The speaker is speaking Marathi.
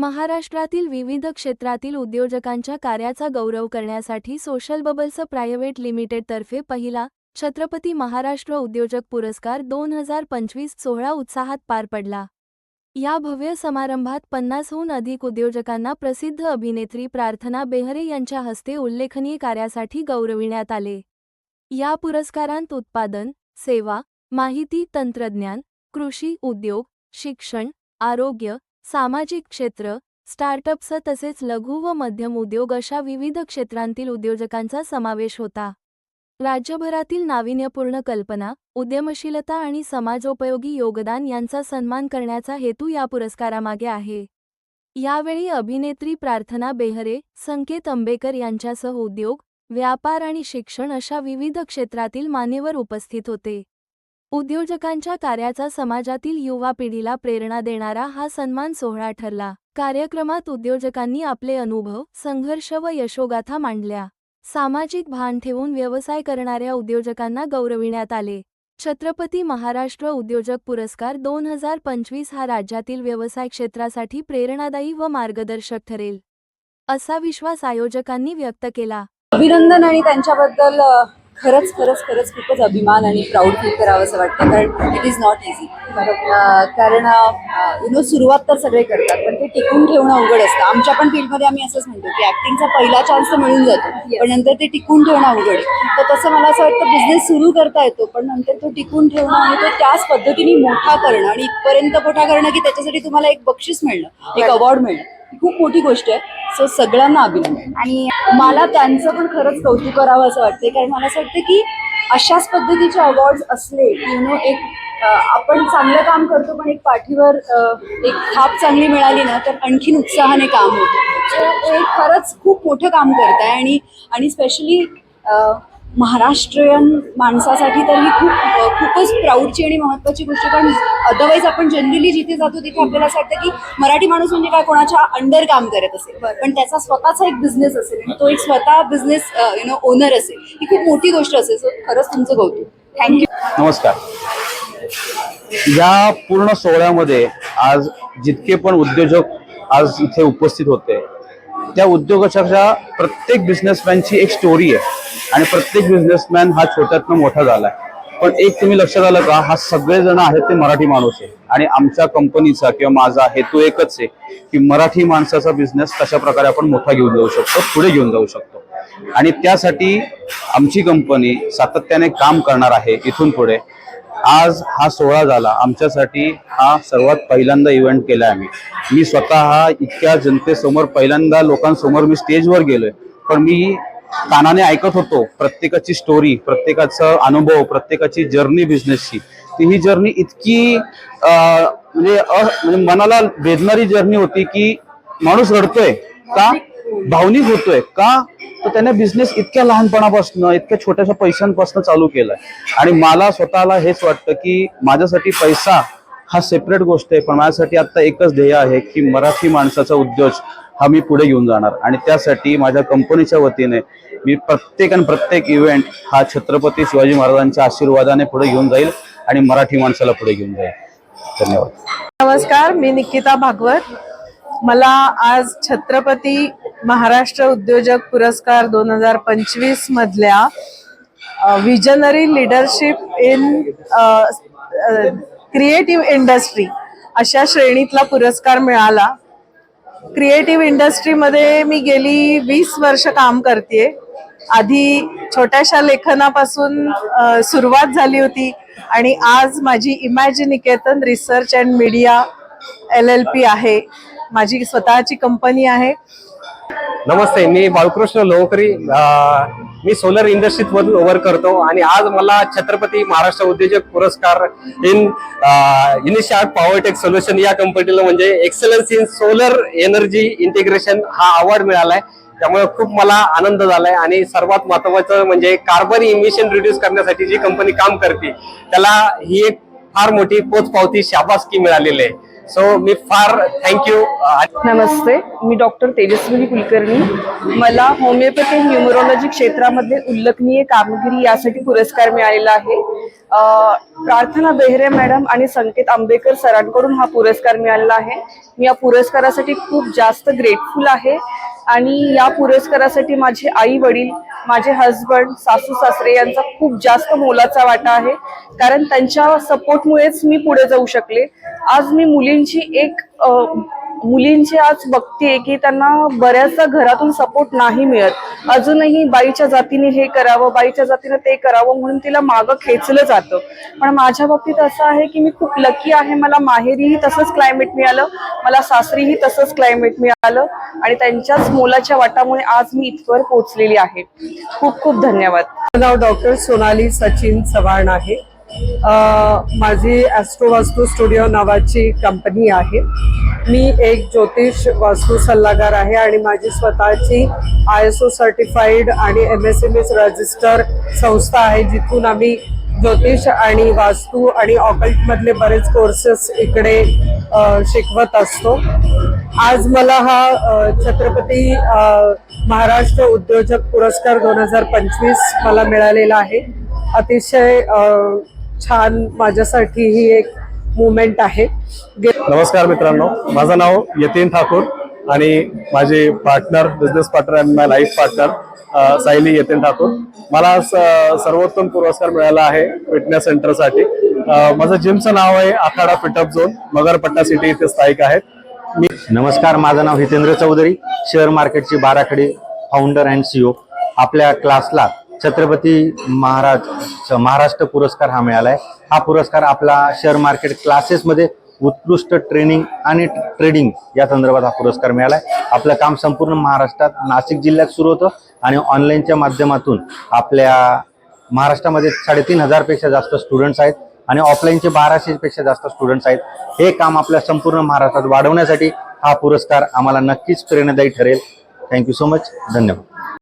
महाराष्ट्रातील विविध क्षेत्रातील उद्योजकांच्या कार्याचा गौरव करण्यासाठी सोशल बबल्स प्रायव्हेट लिमिटेडतर्फे पहिला छत्रपती महाराष्ट्र उद्योजक पुरस्कार दोन हजार पंचवीस सोहळा उत्साहात पार पडला. या भव्य समारंभात पन्नासहून अधिक उद्योजकांना प्रसिद्ध अभिनेत्री प्रार्थना बेहरे यांच्या हस्ते उल्लेखनीय कार्यासाठी गौरविण्यात आले. या पुरस्कारांत उत्पादन सेवा माहिती तंत्रज्ञान कृषी उद्योग शिक्षण आरोग्य सामाजिक क्षेत्र स्टार्टअप्स तसेच लघु व मध्यम उद्योग अशा विविध क्षेत्रांतील उद्योजकांचा समावेश होता. राज्यभरातील नाविन्यपूर्ण कल्पना उद्यमशीलता आणि समाजोपयोगी योगदान यांचा सन्मान करण्याचा हेतू या पुरस्कारामागे आहे. यावेळी अभिनेत्री प्रार्थना बेहरे संकेत आंबेकर यांच्यासह उद्योग व्यापार आणि शिक्षण अशा विविध क्षेत्रातील मान्यवर उपस्थित होते. उद्योजकांच्या कार्याचा समाजातील युवा पिढीला प्रेरणा देणारा हा सन्मान सोहळा ठरला. कार्यक्रमात उद्योजकांनी आपले अनुभव संघर्ष व यशोगाथा मांडल्या. सामाजिक भान ठेवून व्यवसाय करणाऱ्या उद्योजकांना गौरविण्यात आले. छत्रपती महाराष्ट्र उद्योजक पुरस्कार दोन हजार पंचवीस हा राज्यातील व्यवसाय क्षेत्रासाठी प्रेरणादायी व मार्गदर्शक ठरेल. असा विश्वास आयोजकांनी व्यक्त केला. अभिनंदन आणि त्यांच्याबद्दल खरंच खरंच खरंच खूपच अभिमान आणि प्राऊड फील करावं असं वाटतं. कारण इट इज नॉट इझी कारण यु नो सुरुवात तर सगळे करतात पण ते टिकून ठेवणं अवघड असतं. आमच्या पण फील्डमध्ये आम्ही असंच म्हणतो की ऍक्टिंगचा पहिला चान्स तर मिळून जातो पण नंतर ते टिकून ठेवणं अवघड आहे. तर तसं मला असं वाटतं बिझनेस सुरू करता येतो पण नंतर तो टिकून ठेवणं आणि तो त्याच पद्धतीने मोठा करणं आणि इथपर्यंत मोठा करणं की त्याच्यासाठी तुम्हाला एक बक्षीस मिळणं एक अवॉर्ड मिळणं. खूप मोठी गोष्ट आहे. सो सगळ्यांना अभिनंदन. आणि मला त्यांचं पण खरंच कौतुक करावं असं वाटतंय. कारण मला असं वाटतं की अशाच पद्धतीचे अवॉर्ड्स असले यु नो एक आपण चांगलं काम करतो पण एक पाठीवर एक थाप चांगली मिळाली ना तर आणखीन उत्साहाने काम होतं. सो ते खरंच खूप मोठं काम करत आहे आणि आणि स्पेशली महाराष्ट्रीयन माणसासाठी तर ही खूप खूपच प्राऊडची आणि महत्त्वाची गोष्ट आहे. कारण अदरवाईज आपण जनरली जिथे जातो तिथे आपल्याला असं वाटतं की मराठी माणूस म्हणजे काय? कोणाच्या अंडर काम करत असेल. पण त्याचा स्वतःचा एक बिझनेस असेल आणि तो एक स्वतः बिझनेस यु नो ओनर असेल. ही खूप मोठी गोष्ट असेल. सो खरंच तुमचं कौतुक. थँक्यू नमस्कार. या पूर्ण सोहळ्यामध्ये आज जितके पण उद्योजक आज इथे उपस्थित होते त्या उद्योजकाच्या प्रत्येक बिझनेसमॅनची एक स्टोरी आहे. आणि प्रत्येक बिझनेसमॅन हा छोट्यातनं मोठा झालाय. पण एक तुम्ही लक्षात आलं का हा सगळेजण आहेत ते मराठी माणूस आहे. आणि आमच्या कंपनीचा किंवा माझा हेतू एकच आहे की मराठी माणसाचा बिझनेस कशा प्रकारे आपण मोठा घेऊन जाऊ शकतो पुढे घेऊन जाऊ शकतो. आणि त्यासाठी आमची कंपनी सातत्याने काम करणार आहे इथून पुढे. आज हा सोहळा झाला. आमच्यासाठी हा सर्वात पहिल्यांदा इव्हेंट केलाय आम्ही. मी स्वतः इतक्या जनतेसमोर पहिल्यांदा लोकांसमोर मी स्टेजवर गेलोय. पण मी कानाने ऐकत होतो प्रत्येकाची स्टोरी प्रत्येकाचा अनुभव प्रत्येकाची जर्नी बिझनेसची ती ही जर्नी इतकी म्हणजे, म्हणजे मनाला वेदणारी जर्नी होती की माणूस रडतोय का? भावनिक होतोय का? तर त्याने बिझनेस इतक्या लहानपणापासून इतक्या छोट्याशा पैशांपासून चालू केलाय. आणि मला स्वतःला हेच वाटतं की माझ्यासाठी पैसा हा सेपरेट गोष्ट आहे पण माझ्यासाठी आता एकच ध्येय आहे की मराठी माणसाचा उद्योग हा मी पुढे घेऊन जाणार. आणि त्यासाठी माझ्या कंपनीच्या वतीने मी प्रत्येक आणि प्रत्येक इव्हेंट हा छत्रपती शिवाजी महाराजांच्या आशीर्वादाने पुढे घेऊन जाईल आणि मराठी माणसाला पुढे घेऊन जाईल. धन्यवाद. नमस्कार मी निकिता भागवत. मला आज छत्रपती महाराष्ट्र उद्योजक पुरस्कार दोन हजार पंचवीस मधल्या visionary leadership in creative industry अशा श्रेणीतला पुरस्कार मिळाला. क्रिएटिव्ह इंडस्ट्रीमध्ये मी गेली वीस वर्ष काम करते आधी छोट्याशा लेखनापासून सुरुवात झाली होती आणि आज माझी Imaginiketan research and media L L P आहे. माझी स्वतःची कंपनी आहे. नमस्ते मी बाळकृष्ण लोहकरी मी सोलर इंडस्ट्रीत मधून वर्क करतो आणि आज मला छत्रपती महाराष्ट्र उद्योजक पुरस्कार इन इनिशियाट पॉवरटेक सोल्युशन या कंपनीला म्हणजे excellence in solar energy integration हा अवॉर्ड मिळालाय. त्यामुळे खूप मला आनंद झालाय आणि सर्वात महत्वाचं म्हणजे कार्बन इमिशन रिड्यूस करण्यासाठी जी कंपनी काम करते त्याला ही एक फार मोठी पोचपावती शाबासकी मिळालेली आहे. सो मी फार थँक्यू uh, नमस्ते मी डॉक्टर तेजस्विनी कुलकर्णी. मला होमिओपॅथी न्यूमरोलॉजी क्षेत्रामध्ये उल्लेखनीय कामगिरी यासाठी पुरस्कार मिळालेला आहे. Uh, प्रार्थना बेहरे मॅडम आणि संकेत आंबेकर सरांकडून हा पुरस्कार मिळालेला आहे. मी या पुरस्कारासाठी खूप जास्त ग्रेटफुल आहे. आणि या पुरस्कारासाठी माझे आई वडील माझे हजबंड सासू सासरे यांचा खूप जास्त मोलाचा वाटा आहे. कारण त्यांच्या सपोर्टमुळेच मी पुढे जाऊ शकले. आज मी मुलींची एक मुलींची आज बघतीये की त्यांना बऱ्याचदा घरातून सपोर्ट नाही मिळत. अजूनही बाईच्या जातीने हे करावं बाईच्या जातीने ते करावं म्हणून तिला मागं खेचलं जातं. पण माझ्या बाबतीत असं आहे की मी खूप लकी आहे. मला माहेरीही तसंच क्लायमेट मिळालं. मला सासरीही तसंच क्लायमेट मिळालं. आणि त्यांच्याच मोलाच्या वाटामुळे आज मी इथवर पोहोचलेली आहे. खूप खूप धन्यवाद. माझं नाव डॉक्टर सोनाली सचिन चव्हाण आहे. माझी ॲस्ट्रोवास्तू स्टुडिओ नावाची कंपनी आहे. मी एक ज्योतिष वास्तू सल्लागार आहे आणि माझी स्वतःची आय एस ओ सर्टिफाईड आणि M S M S register संस्था आहे जिथून आम्ही ज्योतिष आणि वास्तू आणि ऑकल्टमधले बरेच कोर्सेस इकडे शिकवत असतो. आज मला हा छत्रपती महाराष्ट्र उद्योजक पुरस्कार दोन हजार पंचवीस मला मिळालेला आहे. अतिशय छान माझ्यासाठी ही एक मुवमेंट आहे. नमस्कार मित्रांनो माझं नाव यतीन ठाकूर आणि माझे partner business partner and my life partner Sayali Yatin Thakur. मला स- सर्वोत्तम पुरस्कार मिळाला आहे फिटनेस सेंटरसाठी माझं जिमचं नाव आहे Akhada fit up zone Magarpatta city इथे स्थायिक आहेत. मी नमस्कार माझं नाव हितेंद्र चौधरी शेअर मार्केटची बाराखडी फाउंडर अँड सीओ आपल्या क्लासला छत्रपती महाराज महाराष्ट्र पुरस्कार हा मिळाला आहे हा पुरस्कार आपला शेअर मार्केट क्लासेसमध्ये उत्कृष्ट ट्रेनिंग आणि ट्रेडिंग या संदर्भात हा पुरस्कार मिळाला आहे आपलं काम संपूर्ण महाराष्ट्रात नाशिक जिल्ह्यात सुरू होतं आणि ऑनलाईनच्या माध्यमातून आपल्या महाराष्ट्रामध्ये साडेतीन हजारपेक्षा जास्त स्टुडंट्स आहेत आणि ऑफलाईनचे बाराशेपेक्षा जास्त स्टुडंट्स आहेत. हे काम आपल्या संपूर्ण महाराष्ट्रात वाढवण्यासाठी हा पुरस्कार आम्हाला नक्कीच प्रेरणादायी ठरेल. थँक्यू सो मच धन्यवाद.